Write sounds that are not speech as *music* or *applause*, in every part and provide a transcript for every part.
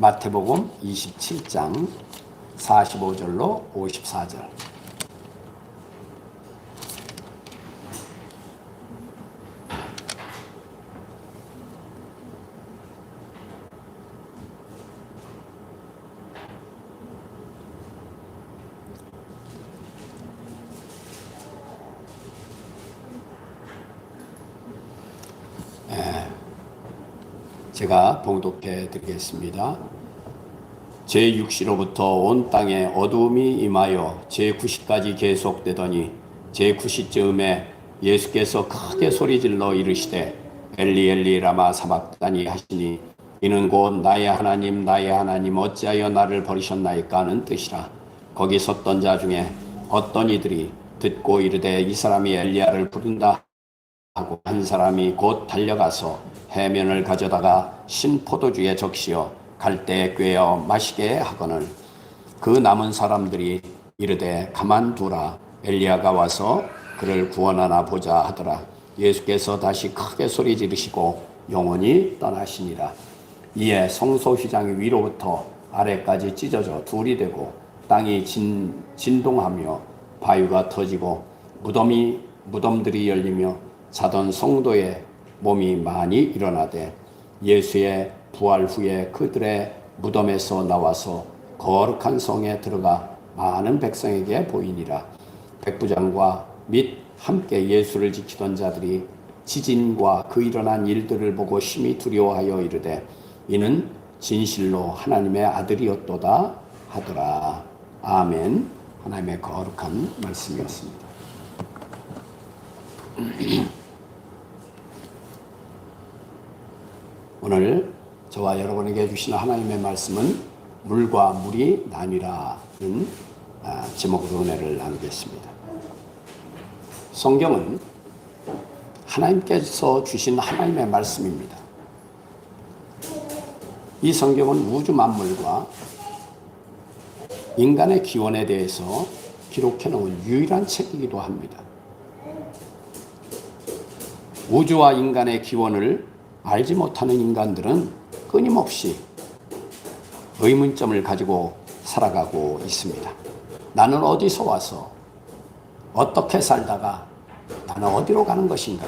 마태복음 27장 45절로 54절. 제가 봉독해 드리겠습니다. 제6시로부터 온 땅에 어두움이 임하여 제9시까지 계속되더니 제9시쯤에 예수께서 크게 소리질러 이르시되 엘리 엘리 라마 사박다니 하시니 이는 곧 나의 하나님 나의 하나님 어찌하여 나를 버리셨나이까 하는 뜻이라 거기 섰던 자 중에 어떤 이들이 듣고 이르되 이 사람이 엘리야를 부른다 하고 한 사람이 곧 달려가서 해면을 가져다가 신 포도주에 적시어 갈대에 꿰어 마시게 하거늘. 그 남은 사람들이 이르되 가만두라. 엘리야가 와서 그를 구원하나 보자 하더라. 예수께서 다시 크게 소리 지르시고 영원히 떠나시니라. 이에 성소 휘장이 위로부터 아래까지 찢어져 둘이 되고 땅이 진, 진동하며 바위가 터지고 무덤이 무덤들이 열리며 자던 성도의 몸이 많이 일어나되 예수의 부활 후에 그들의 무덤에서 나와서 거룩한 성에 들어가 많은 백성에게 보이니라. 백부장과 및 함께 예수를 지키던 자들이 지진과 그 일어난 일들을 보고 심히 두려워하여 이르되 이는 진실로 하나님의 아들이었도다 하더라. 아멘. 하나님의 거룩한 말씀이었습니다. *clears throat* 오늘 저와 여러분에게 주시는 하나님의 말씀은 물과 물이 나뉘라는 아, 제목으로 은혜를 나누겠습니다. 성경은 하나님께서 주신 하나님의 말씀입니다. 이 성경은 우주 만물과 인간의 기원에 대해서 기록해 놓은 유일한 책이기도 합니다. 우주와 인간의 기원을 알지 못하는 인간들은 끊임없이 의문점을 가지고 살아가고 있습니다. 나는 어디서 와서 어떻게 살다가 나는 어디로 가는 것인가?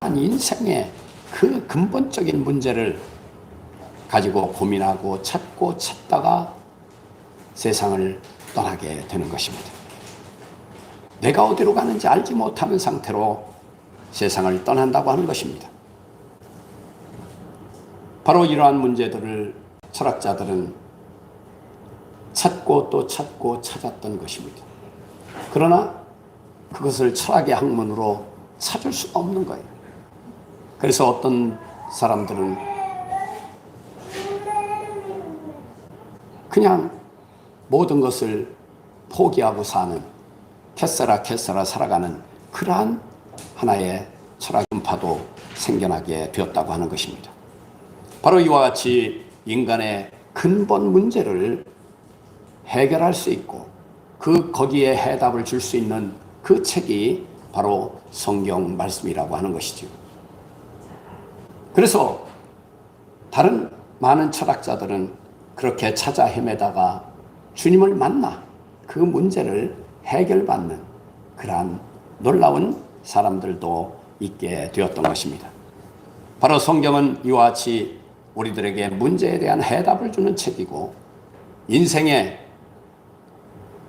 한 인생의 그 근본적인 문제를 가지고 고민하고 찾고 찾다가 세상을 떠나게 되는 것입니다. 내가 어디로 가는지 알지 못하는 상태로 세상을 떠난다고 하는 것입니다. 바로 이러한 문제들을 철학자들은 찾고 또 찾고 찾았던 것입니다. 그러나 그것을 철학의 학문으로 찾을 수가 없는 거예요. 그래서 어떤 사람들은 그냥 모든 것을 포기하고 사는 캐서라 캐서라 살아가는 그러한 하나의 철학 인파도 생겨나게 되었다고 하는 것입니다. 바로 이와 같이 인간의 근본 문제를 해결할 수 있고 그 거기에 해답을 줄 수 있는 그 책이 바로 성경 말씀이라고 하는 것이죠. 그래서 다른 많은 철학자들은 그렇게 찾아 헤매다가 주님을 만나 그 문제를 해결받는 그러한 놀라운 사람들도 있게 되었던 것입니다. 바로 성경은 이와 같이 우리들에게 문제에 대한 해답을 주는 책이고 인생의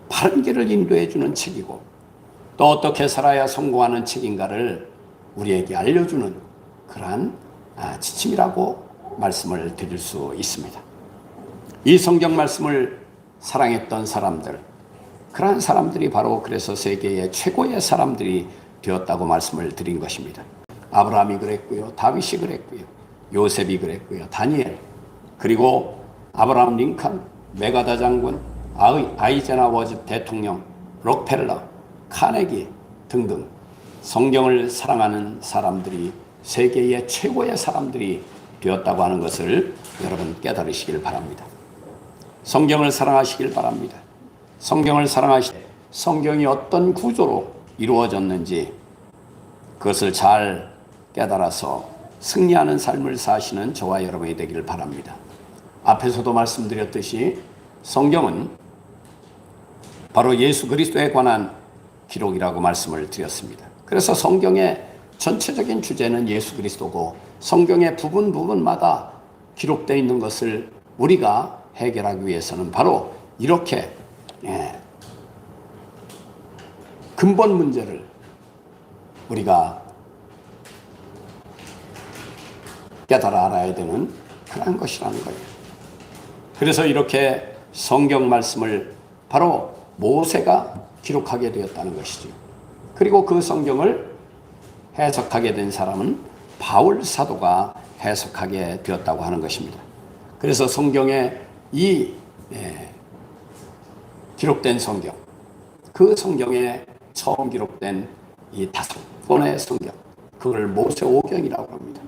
바른 길을 인도해 주는 책이고 또 어떻게 살아야 성공하는 책인가를 우리에게 알려주는 그러한 아, 지침이라고 말씀을 드릴 수 있습니다. 이 성경 말씀을 사랑했던 사람들, 그러한 사람들이 바로 그래서 세계의 최고의 사람들이 되었다고 말씀을 드린 것입니다. 아브라함이 그랬고요. 다윗이 그랬고요. 요셉이 그랬고요. 다니엘. 그리고 아브라함 링컨, 메가다 장군, 아이제나 워즈 대통령, 록펠러, 카네기 등등 성경을 사랑하는 사람들이 세계의 최고의 사람들이 되었다고 하는 것을 여러분 깨달으시길 바랍니다. 성경을 사랑하시길 바랍니다. 성경을 사랑하시 성경이 어떤 구조로 이루어졌는지 그것을 잘 깨달아서 승리하는 삶을 사시는 저와 여러분이 되기를 바랍니다. 앞에서도 말씀드렸듯이 성경은 바로 예수 그리스도에 관한 기록이라고 말씀을 드렸습니다. 그래서 성경의 전체적인 주제는 예수 그리스도고 성경의 부분 부분마다 기록되어 있는 것을 우리가 해결하기 위해서는 바로 이렇게 예, 근본 문제를 우리가 깨달아 알아야 되는 그런 것이라는 거예요. 그래서 이렇게 성경 말씀을 바로 모세가 기록하게 되었다는 것이죠. 그리고 그 성경을 해석하게 된 사람은 바울 사도가 해석하게 되었다고 하는 것입니다. 그래서 성경에 이 예, 기록된 성경, 그 성경에 처음 기록된 이 다섯 권의 성경, 그걸 모세오경이라고 합니다.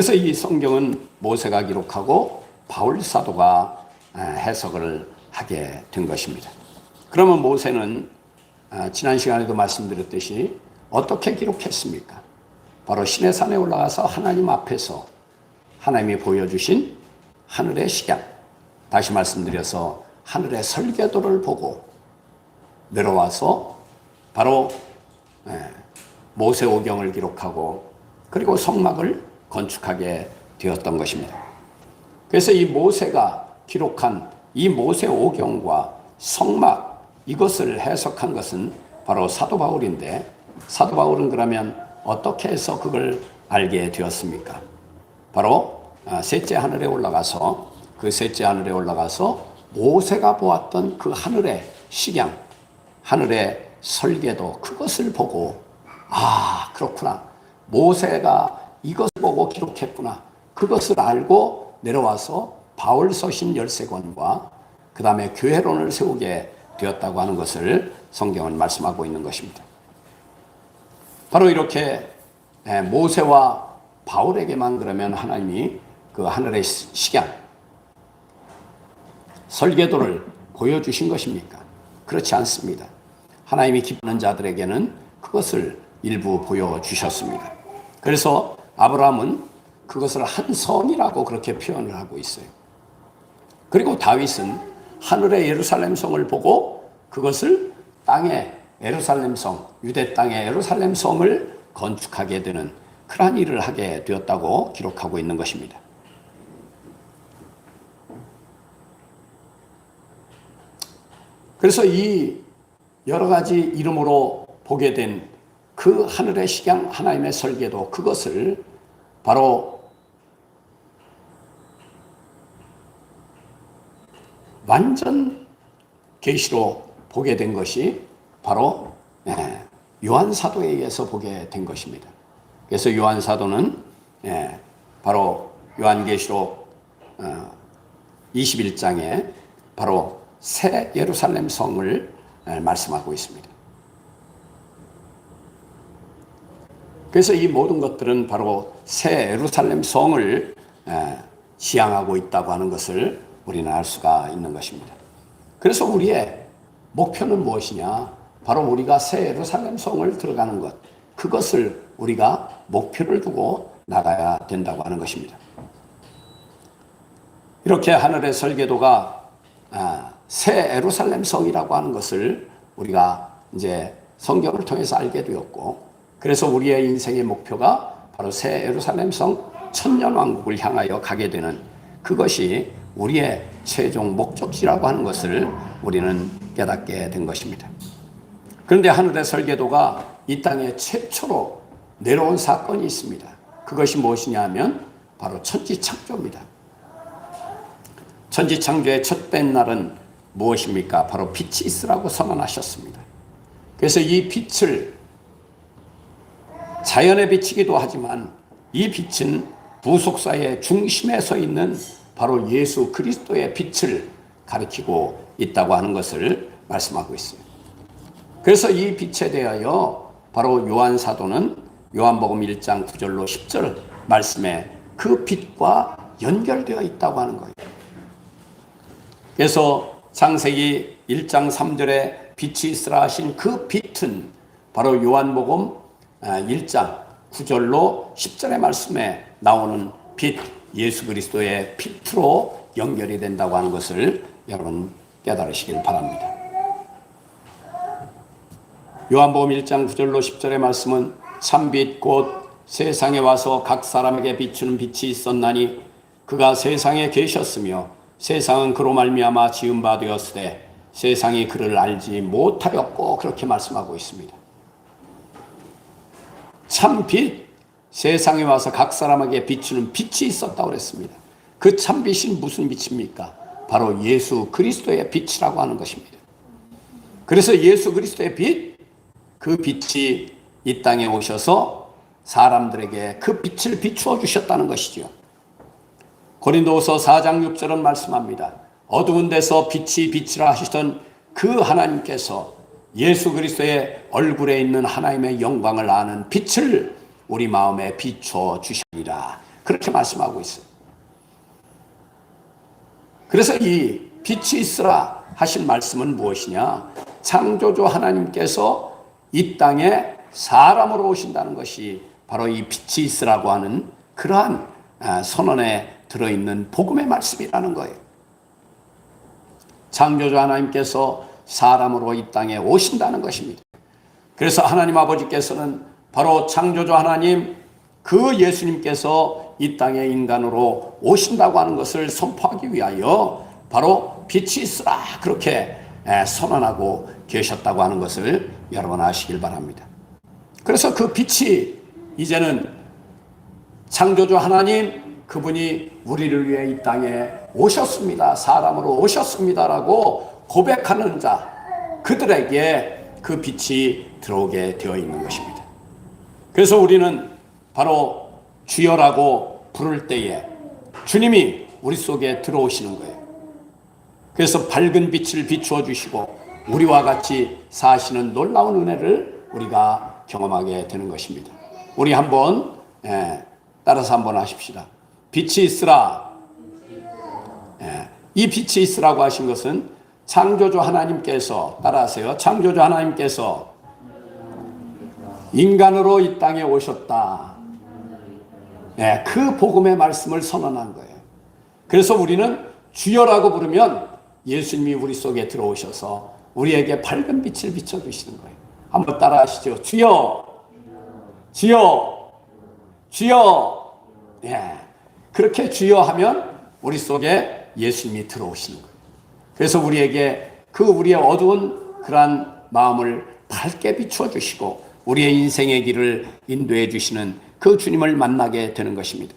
그래서 이 성경은 모세가 기록하고 바울 사도가 아, 해석을 하게 된 것입니다. 그러면 모세는 아, 지난 시간에도 말씀드렸듯이 어떻게 기록했습니까? 바로 신의 산에 올라가서 하나님 앞에서 하나님이 보여주신 하늘의 식양, 다시 말씀드려서 하늘의 설계도를 보고 내려와서 바로 예, 모세오경을 기록하고 그리고 성막을 건축하게 되었던 것입니다. 그래서 이 모세가 기록한 이 모세 오경과 성막 이것을 해석한 것은 바로 사도 바울인데 사도 바울은 그러면 어떻게 해서 그걸 알게 되었습니까? 바로 아, 셋째 하늘에 올라가서 그 셋째 하늘에 올라가서 모세가 보았던 그 하늘의 식양, 하늘의 설계도 그것을 보고 아 그렇구나 모세가 보고 기록했구나 그것을 알고 내려와서 바울 서신 열세권과 그 다음에 교회론을 세우게 되었다고 하는 것을 성경은 말씀하고 있는 것입니다. 바로 이렇게 예, 모세와 바울에게만 그러면 하나님이 그 하늘의 식양, 설계도를 보여주신 것입니까? 그렇지 않습니다. 하나님이 기쁘는 자들에게는 그것을 일부 보여주셨습니다. 그래서 아브라함은 그것을 한 성이라고 그렇게 표현을 하고 있어요. 그리고 다윗은 하늘의 예루살렘 성을 보고 그것을 땅의 예루살렘 성, 유대 땅의 예루살렘 성을 건축하게 되는 그러한 일을 하게 되었다고 기록하고 있는 것입니다. 그래서 이 여러 가지 이름으로 보게 된 그 하늘의 식양 하나님의 설계도 그것을 바로 완전 계시로 보게 된 것이 바로 예, 요한 사도에 의해서 보게 된 것입니다. 그래서 요한 사도는 예, 바로 요한계시록 21장에 어, 바로 새 예루살렘 성을 예, 말씀하고 있습니다. 그래서 이 모든 것들은 바로 새 예루살렘 성을 지향하고 있다고 하는 것을 우리는 알 수가 있는 것입니다. 그래서 우리의 목표는 무엇이냐? 바로 우리가 새 예루살렘 성을 들어가는 것. 그것을 우리가 목표를 두고 나가야 된다고 하는 것입니다. 이렇게 하늘의 설계도가 아, 새 예루살렘 성이라고 하는 것을 우리가 이제 성경을 통해서 알게 되었고, 그래서 우리의 인생의 목표가 바로 새 예루살렘 성 천년 왕국을 향하여 가게 되는 그것이 우리의 최종 목적지라고 하는 것을 우리는 깨닫게 된 것입니다. 그런데 하늘의 설계도가 이 땅에 최초로 내려온 사건이 있습니다. 그것이 무엇이냐 하면 바로 천지 창조입니다. 천지 창조의 첫째 날은 무엇입니까? 바로 빛이 있으라고 선언하셨습니다. 그래서 이 빛을 자연의 빛이기도 하지만 이 빛은 부속사의 중심에 서 있는 바로 예수 그리스도의 빛을 가리키고 있다고 하는 것을 말씀하고 있습니다. 그래서 이 빛에 대하여 바로 요한 사도는 요한복음 1장 9절로 10절 말씀에 그 빛과 연결되어 있다고 하는 거예요. 그래서 창세기 1장 3절에 빛이 있으라 하신 그 빛은 바로 요한복음 1장 9절로 10절의 말씀에 나오는 빛 예수 그리스도의 빛으로 연결이 된다고 하는 것을 여러분 깨달으시길 바랍니다. 요한복음 1장 9절로 10절의 말씀은 참빛 곧 세상에 와서 각 사람에게 비추는 빛이 있었나니 그가 세상에 계셨으며 세상은 그로 말미암아 지은 바 되었으되 세상이 그를 알지 못하였고 그렇게 말씀하고 있습니다. 참빛 세상에 와서 각 사람에게 비추는 빛이 있었다고 그랬습니다. 그 참빛이 무슨 빛입니까? 바로 예수 그리스도의 빛이라고 하는 것입니다. 그래서 예수 그리스도의 빛, 그 빛이 이 땅에 오셔서 사람들에게 그 빛을 비추어 주셨다는 것이죠. 고린도후서 4장 6절은 말씀합니다. 어두운 데서 빛이 빛이라 하시던 그 하나님께서 예수 그리스도의 얼굴에 있는 하나님의 영광을 아는 빛을 우리 마음에 비춰 주시리라. 그렇게 말씀하고 있어요. 그래서 이 빛이 있으라 하신 말씀은 무엇이냐? 창조주 하나님께서 이 땅에 사람으로 오신다는 것이 바로 이 빛이 있으라고 하는 그러한 아, 선언에 들어있는 복음의 말씀이라는 거예요. 창조주 하나님께서 사람으로 이 땅에 오신다는 것입니다. 그래서 하나님 아버지께서는 바로 창조주 하나님 그 예수님께서 이 땅에 인간으로 오신다고 하는 것을 선포하기 위하여 바로 빛이 있으라 그렇게 선언하고 계셨다고 하는 것을 여러분 아시길 바랍니다. 그래서 그 빛이 이제는 창조주 하나님 그분이 우리를 위해 이 땅에 오셨습니다. 사람으로 오셨습니다라고 고백하는 자 그들에게 그 빛이 들어오게 되어 있는 것입니다. 그래서 우리는 바로 주여라고 부를 때에 주님이 우리 속에 들어오시는 거예요. 그래서 밝은 빛을 비추어 주시고 우리와 같이 사시는 놀라운 은혜를 우리가 경험하게 되는 것입니다. 우리 한번 예, 따라서 한번 하십시다. 빛이 있으라. 예, 이 빛이 있으라고 하신 것은 창조주 하나님께서 따라하세요. 창조주 하나님께서 인간으로 이 땅에 오셨다. 예, 그 복음의 말씀을 선언한 거예요. 그래서 우리는 주여라고 부르면 예수님이 우리 속에 들어오셔서 우리에게 밝은 빛을 비춰주시는 거예요. 한번 따라 하시죠. 주여, 주여, 주여. 예. 그렇게 주여 하면 우리 속에 예수님이 들어오시는 거예요. 그래서 우리에게 그 우리의 어두운 그러한 마음을 밝게 비추어 주시고 우리의 인생의 길을 인도해 주시는 그 주님을 만나게 되는 것입니다.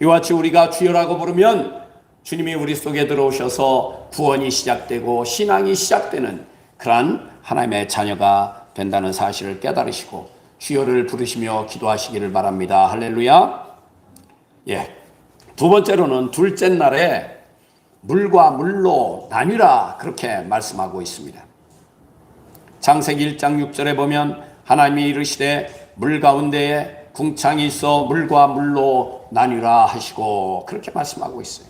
이와 같이 우리가 주여라고 부르면 주님이 우리 속에 들어오셔서 구원이 시작되고 신앙이 시작되는 그러한 하나님의 자녀가 된다는 사실을 깨달으시고 주여를 부르시며 기도하시기를 바랍니다. 할렐루야. 예. 두 번째로는 둘째 날에 물과 물로 나뉘라 그렇게 말씀하고 있습니다. 창세기 1장 6절에 보면 하나님이 이르시되 물 가운데에 궁창이 있어 물과 물로 나뉘라 하시고 그렇게 말씀하고 있어요.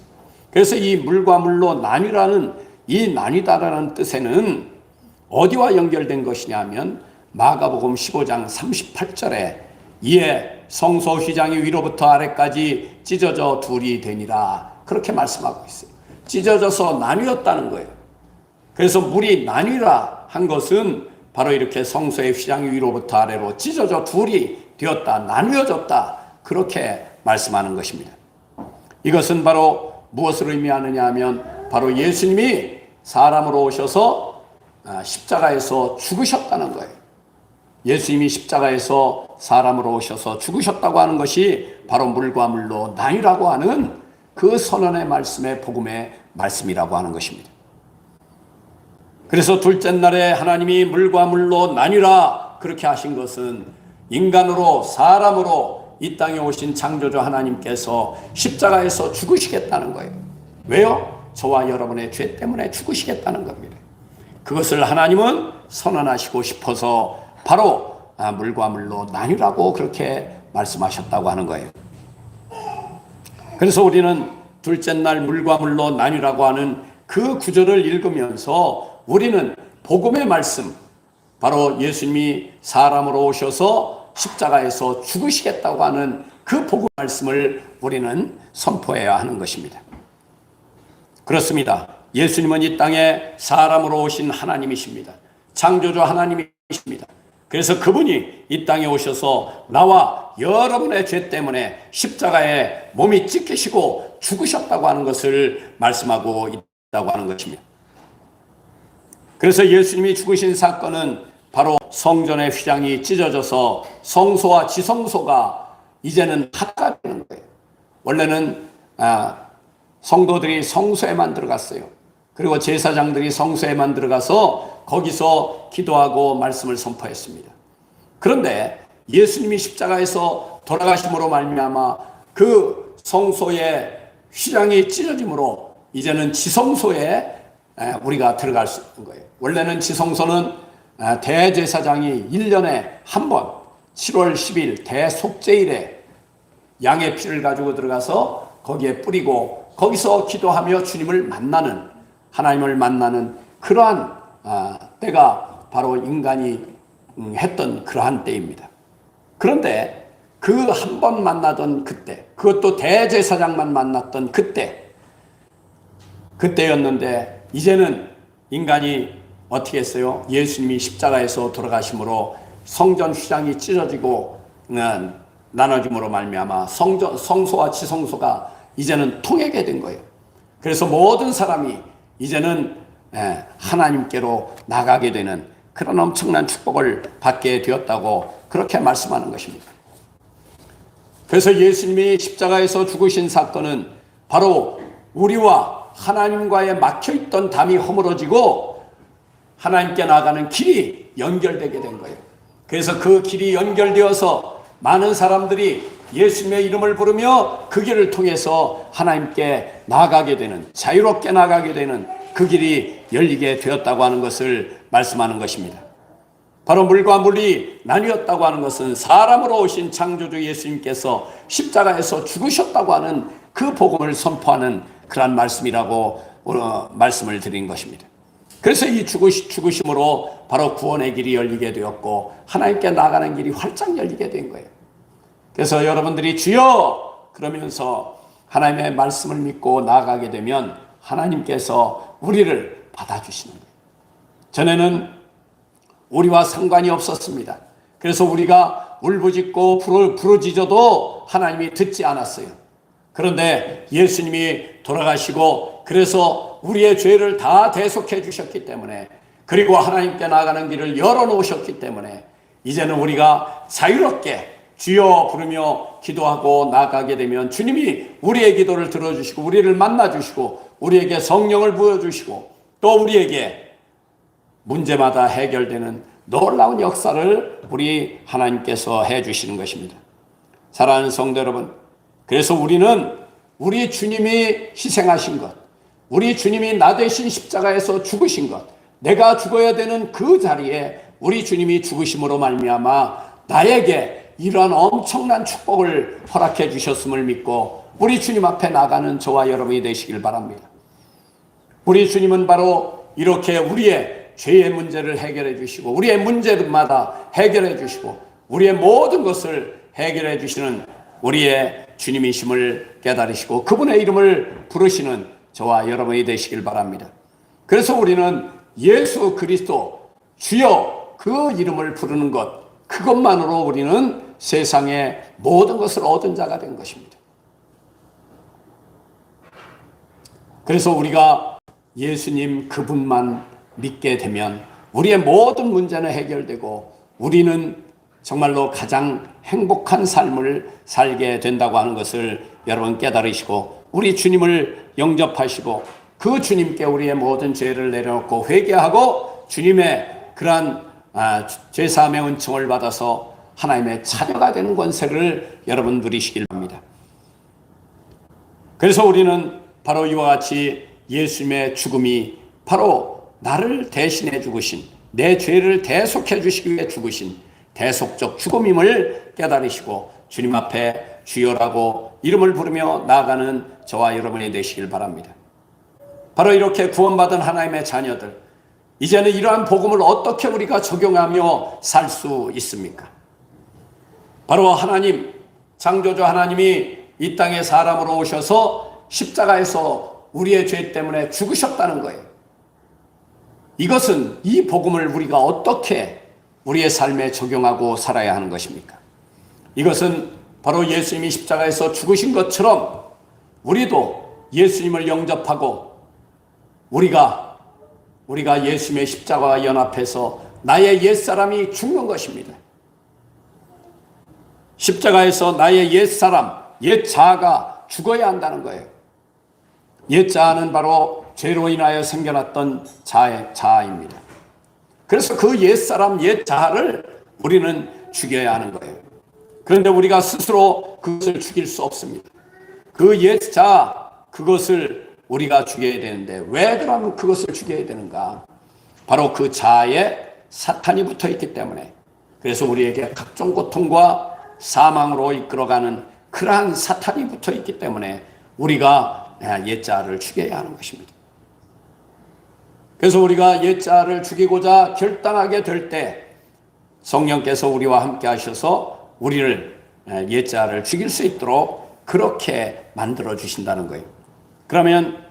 그래서 이 물과 물로 나뉘라는 이 나뉘다라는 뜻에는 어디와 연결된 것이냐면 마가복음 15장 38절에 이에 성소 휘장이 위로부터 아래까지 찢어져 둘이 되니라 그렇게 말씀하고 있어요. 찢어져서 나뉘었다는 거예요. 그래서 물이 나뉘라 한 것은 바로 이렇게 성소의 휘장이 위로부터 아래로 찢어져 둘이 되었다, 나뉘어졌다 그렇게 말씀하는 것입니다. 이것은 바로 무엇을 의미하느냐 하면 바로 예수님이 사람으로 오셔서 아, 십자가에서 죽으셨다는 거예요. 예수님이 십자가에서 사람으로 오셔서 죽으셨다고 하는 것이 바로 물과 물로 나뉘라고 하는 그 선언의 말씀의 복음의 말씀이라고 하는 것입니다. 그래서 둘째 날에 하나님이 물과 물로 나뉘라 그렇게 하신 것은 인간으로 사람으로 이 땅에 오신 창조주 하나님께서 십자가에서 죽으시겠다는 거예요. 왜요? 저와 여러분의 죄 때문에 죽으시겠다는 겁니다. 그것을 하나님은 선언하시고 싶어서 바로 아, 물과 물로 나뉘라고 그렇게 말씀하셨다고 하는 거예요. 그래서 우리는 둘째 날 물과 물로 나뉘라고 하는 그 구절을 읽으면서 우리는 복음의 말씀, 바로 예수님이 사람으로 오셔서 십자가에서 죽으시겠다고 하는 그 복음 말씀을 우리는 선포해야 하는 것입니다. 그렇습니다. 예수님은 이 땅에 사람으로 오신 하나님이십니다. 창조주 하나님이십니다. 그래서 그분이 이 땅에 오셔서 나와 여러분의 죄 때문에 십자가에 몸이 찢기시고 죽으셨다고 하는 것을 말씀하고 있다고 하는 것입니다. 그래서 예수님이 죽으신 사건은 바로 성전의 휘장이 찢어져서 성소와 지성소가 이제는 하나가 되는 거예요. 원래는 아, 성도들이 성소에만 들어갔어요. 그리고 제사장들이 성소에만 들어가서 거기서 기도하고 말씀을 선포했습니다. 그런데 예수님이 십자가에서 돌아가심으로 말미암아 그 성소의 휘장이 찢어짐으로 이제는 지성소에 우리가 들어갈 수 있는 거예요. 원래는 지성소는 대제사장이 1년에 한 번 7월 10일 대속제일에 양의 피를 가지고 들어가서 거기에 뿌리고 거기서 기도하며 주님을 만나는 하나님을 만나는 그러한 때가 바로 인간이 음, 했던 그러한 때입니다. 그런데 그 한 번 만나던 그때, 그것도 대제사장만 만났던 그때, 그때였는데 이제는 인간이 어떻게 했어요? 예수님이 십자가에서 돌아가심으로 성전 휘장이 찢어지고 음, 나눠짐으로 말미암아 성전 성소와 지성소가 이제는 통하게 된 거예요. 그래서 모든 사람이 이제는 예, 하나님께로 나가게 되는 그런 엄청난 축복을 받게 되었다고 그렇게 말씀하는 것입니다. 그래서 예수님이 십자가에서 죽으신 사건은 바로 우리와 하나님과의 막혀 있던 담이 허물어지고 하나님께 나가는 길이 연결되게 된 거예요. 그래서 그 길이 연결되어서 많은 사람들이 예수님의 이름을 부르며 그 길을 통해서 하나님께 나가게 되는 자유롭게 나가게 되는 그 길이 열리게 되었다고 하는 것을 말씀하는 것입니다. 바로 물과 물이 나뉘었다고 하는 것은 사람으로 오신 창조주 예수님께서 십자가에서 죽으셨다고 하는 그 복음을 선포하는 그러한 말씀이라고 어, 말씀을 드린 것입니다. 그래서 이 죽으심으로 바로 구원의 길이 열리게 되었고 하나님께 나가는 길이 활짝 열리게 된 거예요. 그래서 여러분들이 주여 그러면서 하나님의 말씀을 믿고 나아가게 되면 하나님께서 우리를 받아주시는 거예요. 전에는 우리와 상관이 없었습니다. 그래서 우리가 울부짖고 부르짖어도 하나님이 듣지 않았어요. 그런데 예수님이 돌아가시고 그래서 우리의 죄를 다 대속해 주셨기 때문에 그리고 하나님께 나가는 길을 열어 놓으셨기 때문에 이제는 우리가 자유롭게 주여 부르며 기도하고 나가게 되면 주님이 우리의 기도를 들어주시고 우리를 만나주시고 우리에게 성령을 부어주시고 또 우리에게 문제마다 해결되는 놀라운 역사를 우리 하나님께서 해주시는 것입니다. 사랑하는 성도 여러분, 그래서 우리는 우리 주님이 희생하신 것, 우리 주님이 나 대신 십자가에서 죽으신 것, 내가 죽어야 되는 그 자리에 우리 주님이 죽으심으로 말미암아 나에게 이러한 엄청난 축복을 허락해 주셨음을 믿고 우리 주님 앞에 나가는 저와 여러분이 되시길 바랍니다. 우리 주님은 바로 이렇게 우리의 죄의 문제를 해결해 주시고 우리의 문제마다 해결해 주시고 우리의 모든 것을 해결해 주시는 우리의 주님이심을 깨달으시고 그분의 이름을 부르시는 저와 여러분이 되시길 바랍니다. 그래서 우리는 예수 그리스도 주여 그 이름을 부르는 것 그것만으로 우리는 세상의 모든 것을 얻은 자가 된 것입니다. 그래서 우리가 예수님 그분만 믿게 되면 우리의 모든 문제는 해결되고 우리는 정말로 가장 행복한 삶을 살게 된다고 하는 것을 여러분 깨달으시고 우리 주님을 영접하시고 그 주님께 우리의 모든 죄를 내려놓고 회개하고 주님의 그러한 아, 죄사함의 은총을 받아서 하나님의 자녀가 되는 권세를 여러분 누리시길 바랍니다. 그래서 우리는 바로 이와 같이 예수님의 죽음이 바로 나를 대신해 죽으신 내 죄를 대속해 주시기 위해 죽으신 대속적 죽음임을 깨달으시고 주님 앞에 주여라고 이름을 부르며 나아가는 저와 여러분이 되시길 바랍니다. 바로 이렇게 구원받은 하나님의 자녀들, 이제는 이러한 복음을 어떻게 우리가 적용하며 살 수 있습니까? 바로 하나님, 창조주 하나님이 이 땅에 사람으로 오셔서 십자가에서 우리의 죄 때문에 죽으셨다는 거예요. 이것은 이 복음을 우리가 어떻게 우리의 삶에 적용하고 살아야 하는 것입니까? 이것은 바로 예수님이 십자가에서 죽으신 것처럼 우리도 예수님을 영접하고 우리가 우리가 예수님의 십자가와 연합해서 나의 옛사람이 죽는 것입니다. 십자가에서 나의 옛사람, 옛자아가 죽어야 한다는 거예요. 옛자아는 바로 죄로 인하여 생겨났던 자의 자아입니다. 그래서 그 옛사람, 옛자아를 우리는 죽여야 하는 거예요. 그런데 우리가 스스로 그것을 죽일 수 없습니다. 그 옛자, 그것을 우리가 죽여야 되는데 왜 그러면 그것을 죽여야 되는가? 바로 그 자아에 사탄이 붙어 있기 때문에 그래서 우리에게 각종 고통과 사망으로 이끌어가는 그러한 사탄이 붙어 있기 때문에 우리가 옛자를 죽여야 하는 것입니다. 그래서 우리가 옛자를 죽이고자 결단하게 될 때 성령께서 우리와 함께 하셔서 우리를 옛자를 죽일 수 있도록 그렇게 만들어 주신다는 거예요. 그러면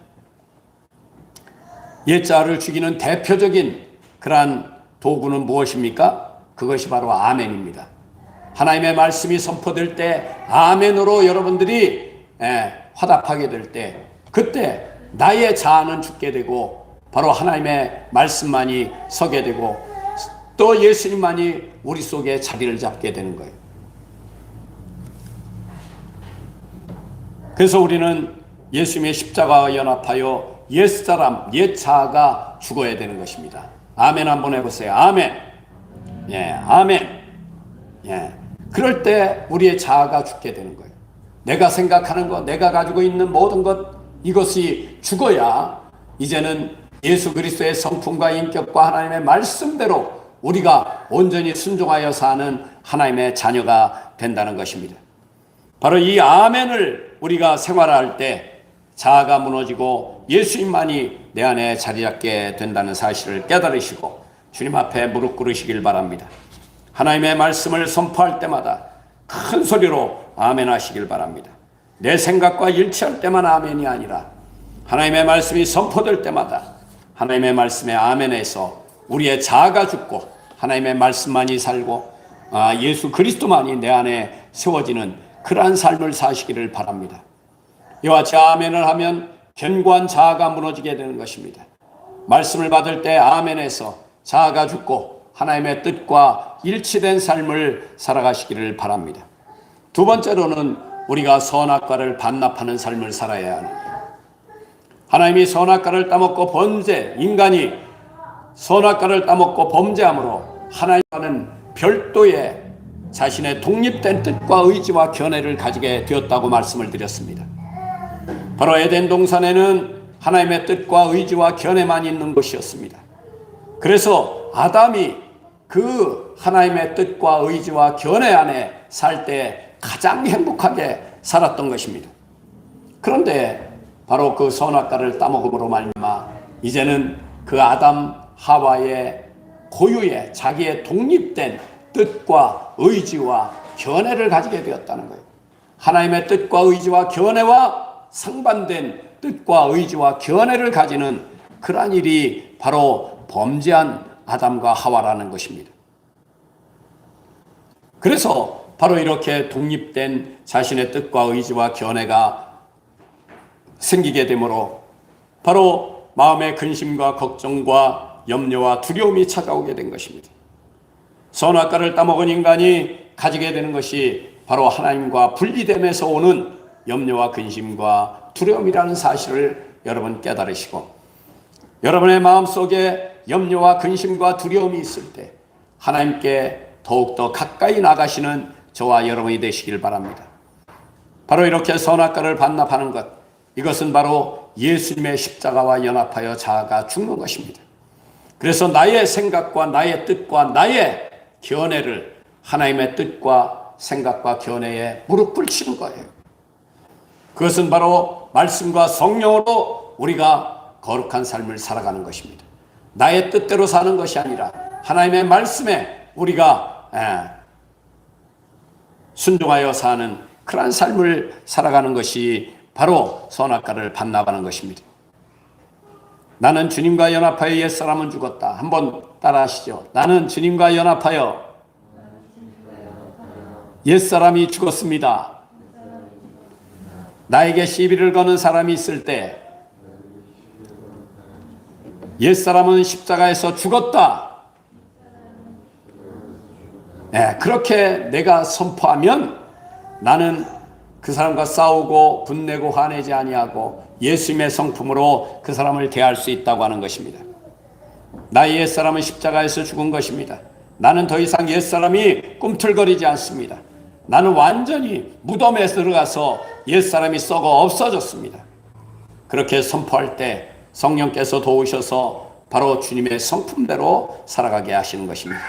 옛자를 죽이는 대표적인 그러한 도구는 무엇입니까? 그것이 바로 아멘입니다. 하나님의 말씀이 선포될 때 아멘으로 여러분들이 화답하게 될 때 그때 나의 자아는 죽게 되고 바로 하나님의 말씀만이 서게 되고 또 예수님만이 우리 속에 자리를 잡게 되는 거예요. 그래서 우리는 예수님의 십자가와 연합하여 옛사람, 옛자아가 죽어야 되는 것입니다. 아멘 한번 해보세요. 아멘. 예, 아멘. 예. 그럴 때 우리의 자아가 죽게 되는 거예요. 내가 생각하는 것, 내가 가지고 있는 모든 것, 이것이 죽어야 이제는 예수 그리스도의 성품과 인격과 하나님의 말씀대로 우리가 온전히 순종하여 사는 하나님의 자녀가 된다는 것입니다. 바로 이 아멘을 우리가 생활할 때 자아가 무너지고 예수님만이 내 안에 자리 잡게 된다는 사실을 깨달으시고 주님 앞에 무릎 꿇으시길 바랍니다. 하나님의 말씀을 선포할 때마다 큰 소리로 아멘 하시길 바랍니다. 내 생각과 일치할 때만 아멘이 아니라 하나님의 말씀이 선포될 때마다 하나님의 말씀에 아멘해서 우리의 자아가 죽고 하나님의 말씀만이 살고 아, 예수 그리스도만이 내 안에 세워지는 그러한 삶을 사시기를 바랍니다. 이와 같이 아멘을 하면 견고한 자아가 무너지게 되는 것입니다. 말씀을 받을 때 아멘해서 자아가 죽고 하나님의 뜻과 일치된 삶을 살아가시기를 바랍니다. 두 번째로는 우리가 선악과를 반납하는 삶을 살아야 하는 하나님이 선악과를 따먹고 범죄, 인간이 선악과를 따먹고 범죄함으로 하나님과는 별도의 자신의 독립된 뜻과 의지와 견해를 가지게 되었다고 말씀을 드렸습니다. 바로 에덴 동산에는 하나님의 뜻과 의지와 견해만 있는 것이었습니다. 그래서 아담이 그 하나님의 뜻과 의지와 견해 안에 살 때 가장 행복하게 살았던 것입니다. 그런데 바로 그 선악과를 따먹음으로 말미암아 이제는 그 아담 하와의 고유의 자기의 독립된 뜻과 의지와 견해를 가지게 되었다는 거예요. 하나님의 뜻과 의지와 견해와 상반된 뜻과 의지와 견해를 가지는 그러한 일이 바로 범죄한 아담과 하와라는 것입니다. 그래서 바로 이렇게 독립된 자신의 뜻과 의지와 견해가 생기게 되므로 바로 마음의 근심과 걱정과 염려와 두려움이 찾아오게 된 것입니다. 선악과를 따먹은 인간이 가지게 되는 것이 바로 하나님과 분리됨에서 오는 염려와 근심과 두려움이라는 사실을 여러분 깨달으시고 여러분의 마음 속에 염려와 근심과 두려움이 있을 때 하나님께 더욱더 가까이 나가시는 저와 여러분이 되시길 바랍니다. 바로 이렇게 선악과를 반납하는 것, 이것은 바로 예수님의 십자가와 연합하여 자아가 죽는 것입니다. 그래서 나의 생각과 나의 뜻과 나의 견해를 하나님의 뜻과 생각과 견해에 무릎 꿇치는 거예요. 그것은 바로 말씀과 성령으로 우리가 거룩한 삶을 살아가는 것입니다. 나의 뜻대로 사는 것이 아니라 하나님의 말씀에 우리가 예, 순종하여 사는 그러한 삶을 살아가는 것이 바로 선악과를 반납하는 것입니다. 나는 주님과 연합하여 옛사람은 죽었다. 한번 따라하시죠. 나는 주님과 연합하여 옛사람이 죽었습니다. 나에게 시비를 거는 사람이 있을 때 옛사람은 십자가에서 죽었다. 예, 그렇게 내가 선포하면 나는 그 사람과 싸우고 분내고 화내지 아니하고 예수님의 성품으로 그 사람을 대할 수 있다고 하는 것입니다. 나의 옛사람은 십자가에서 죽은 것입니다. 나는 더 이상 옛사람이 꿈틀거리지 않습니다. 나는 완전히 무덤에 들어가서 옛사람이 썩어 없어졌습니다. 그렇게 선포할 때 성령께서 도우셔서 바로 주님의 성품대로 살아가게 하시는 것입니다.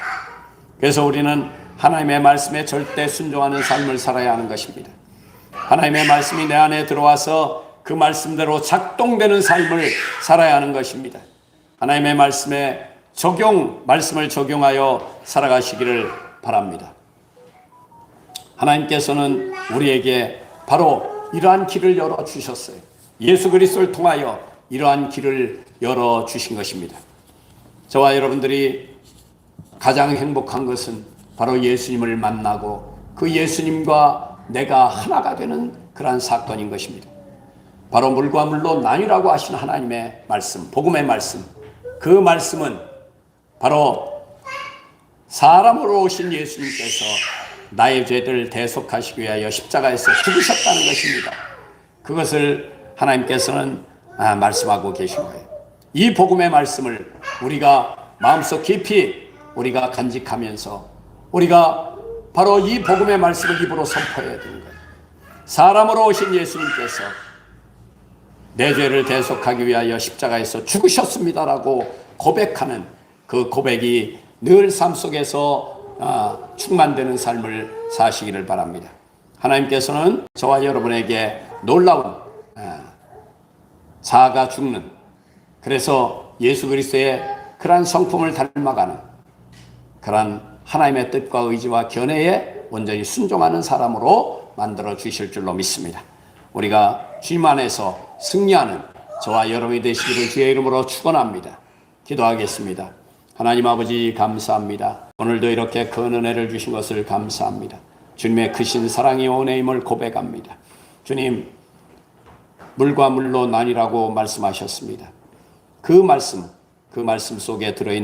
그래서 우리는 하나님의 말씀에 절대 순종하는 삶을 살아야 하는 것입니다. 하나님의 말씀이 내 안에 들어와서 그 말씀대로 작동되는 삶을 살아야 하는 것입니다. 하나님의 말씀에 적용, 말씀을 적용하여 살아가시기를 바랍니다. 하나님께서는 우리에게 바로 이러한 길을 열어 주셨어요. 예수 그리스도를 통하여 이러한 길을 열어 주신 것입니다. 저와 여러분들이 가장 행복한 것은 바로 예수님을 만나고 그 예수님과 내가 하나가 되는 그러한 사건인 것입니다. 바로 물과 물로 나뉘라고 하신 하나님의 말씀, 복음의 말씀. 그 말씀은 바로 사람으로 오신 예수님께서 나의 죄를 대속하시기 위하여 십자가에서 죽으셨다는 것입니다. 그것을 하나님께서는 아, 말씀하고 계신 거예요. 이 복음의 말씀을 우리가 마음속 깊이 우리가 간직하면서 우리가 바로 이 복음의 말씀을 입으로 선포해야 되는 거예요. 사람으로 오신 예수님께서 내 죄를 대속하기 위하여 십자가에서 죽으셨습니다라고 고백하는 그 고백이 늘 삶 속에서 아, 충만되는 삶을 사시기를 바랍니다. 하나님께서는 저와 여러분에게 놀라운 아, 자아가 죽는 그래서 예수 그리스도의 그러한 성품을 닮아가는 그러한 하나님의 뜻과 의지와 견해에 온전히 순종하는 사람으로 만들어 주실 줄로 믿습니다. 우리가 주님 안에서 승리하는 저와 여러분이 되시기를 주의 이름으로 축원합니다. 기도하겠습니다. 하나님 아버지 감사합니다. 오늘도 이렇게 큰 은혜를 주신 것을 감사합니다. 주님의 크신 사랑이 온해임을 고백합니다. 주님 물과 물로 나뉘라고 말씀하셨습니다. 그 말씀, 그 말씀 속에 들어있는